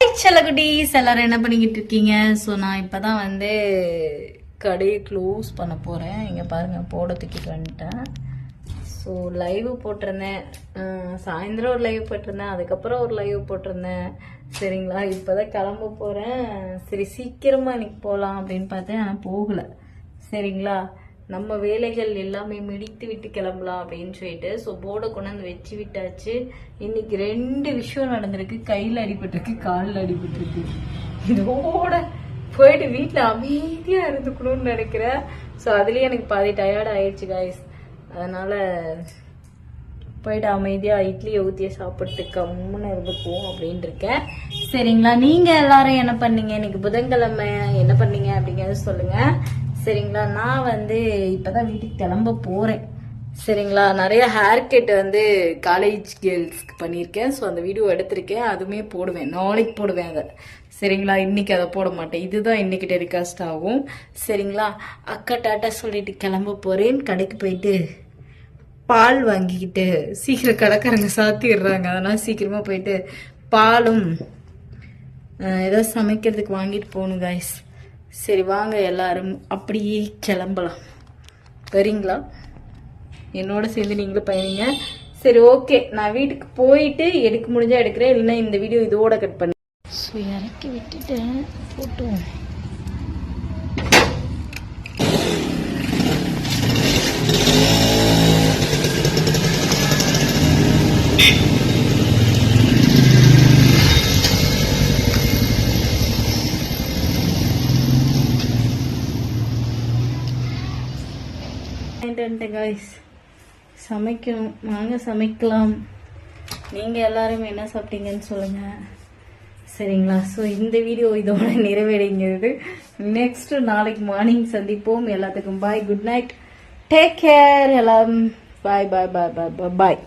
செல்லகுட்டீஸ் எல்லாரும் என்ன பண்ணிக்கிட்டு இருக்கீங்க ஸோ நான் இப்போ தான் வந்து கடையை க்ளோஸ் பண்ண போகிறேன் இங்கே பாருங்கள் போட தூக்கிட்டு வந்துட்டேன். ஸோ லைவ் போட்டிருந்தேன். சாயந்தரம் ஒரு லைவ் போட்டிருந்தேன். அதுக்கப்புறம் ஒரு லைவ் போட்டிருந்தேன். சரிங்களா? இப்போ தான் கிளம்ப போகிறேன் சரி சீக்கிரமாக இன்னைக்கு போகலாம் அப்படின்னு பார்த்தேன். ஆனால் போகலை. சரிங்களா? நம்ம வேலைகள் எல்லாமே முடித்து விட்டு கிளம்பலாம் அப்படின்னு சொல்லிட்டு ஸோ போர்டை கொண்டாந்து வச்சு விட்டாச்சு. இன்னைக்கு ரெண்டு விஷயம் நடந்திருக்கு. கையில் அடிபட்டிருக்கு காலில் அடிபட்டிருக்கு. இதோட போயிட்டு வீட்டில் அமைதியாக இருந்துக்கணும்னு நினைக்கிறேன். ஸோ அதுலேயே எனக்கு பாதி டயர்ட் ஆயிடுச்சு காய்ஸ் அதனால போயிட்டு அமைதியாக இட்லியை ஊற்றிய சாப்பிட்டு கம்முன்னு இருந்துக்குவோம் அப்படின்னு இருக்கேன். சரிங்களா? நீங்கள் எல்லாரும் என்ன பண்ணீங்க? இன்னைக்கு புதன்கிழமை. என்ன பண்ணீங்க அப்படிங்கிறத சொல்லுங்கள் சரிங்களா? நான் வந்து இப்போ தான் வீட்டுக்கு கிளம்ப போகிறேன் சரிங்களா? நிறைய ஹேர் கட் வந்து காலேஜ் கேர்ள்ஸ்க்கு பண்ணியிருக்கேன். ஸோ அந்த வீடியோ எடுத்திருக்கேன். அதுவுமே போடுவேன். நாளைக்கு போடுவேன் அதை. சரிங்களா? இன்னைக்கு அதை போட மாட்டேன். இதுதான் இன்றைக்கி டெலிகாஸ்ட் ஆகும். சரிங்களா? அக்கா டாட்டா சொல்லிட்டு கிளம்ப போகிறேன் கடைக்கு போயிட்டு பால் வாங்கிக்கிட்டு சீக்கிரம் கடைக்காரங்க சாத்திடுறாங்க. அதனால் சீக்கிரமாக போயிட்டு பாலும் ஏதோ சமைக்கிறதுக்கு வாங்கிட்டு போகணும் காய்ஸ் சரி வாங்க எல்லாரும். அப்படியே கிளம்பலாம். வரீங்களா என்னோட சேர்ந்து நீங்களும் பயணிங்க. சரி ஓகே. நான் வீட்டுக்கு போயிட்டு எடுக்க முடிஞ்சா எடுக்கிறேன். இல்லைன்னா இந்த வீடியோ இதோட கட் பண்ணி ஸோ இறக்கி விட்டுட்டேன். போட்டோம் காய்ஸ் சமைக்கணும். நாங்கள் சமைக்கலாம். நீங்கள் எல்லாரும் என்ன சாப்பிட்டீங்கன்னு சொல்லுங்கள் சரிங்களா? ஸோ இந்த வீடியோ இதோட நிறைவடைங்கிறது நெக்ஸ்ட் நாளைக்கு மார்னிங் சந்திப்போம். எல்லாத்துக்கும் bye good night take care எல்லாம். பாய் பாய் பாய் பாய் பாய் பாய்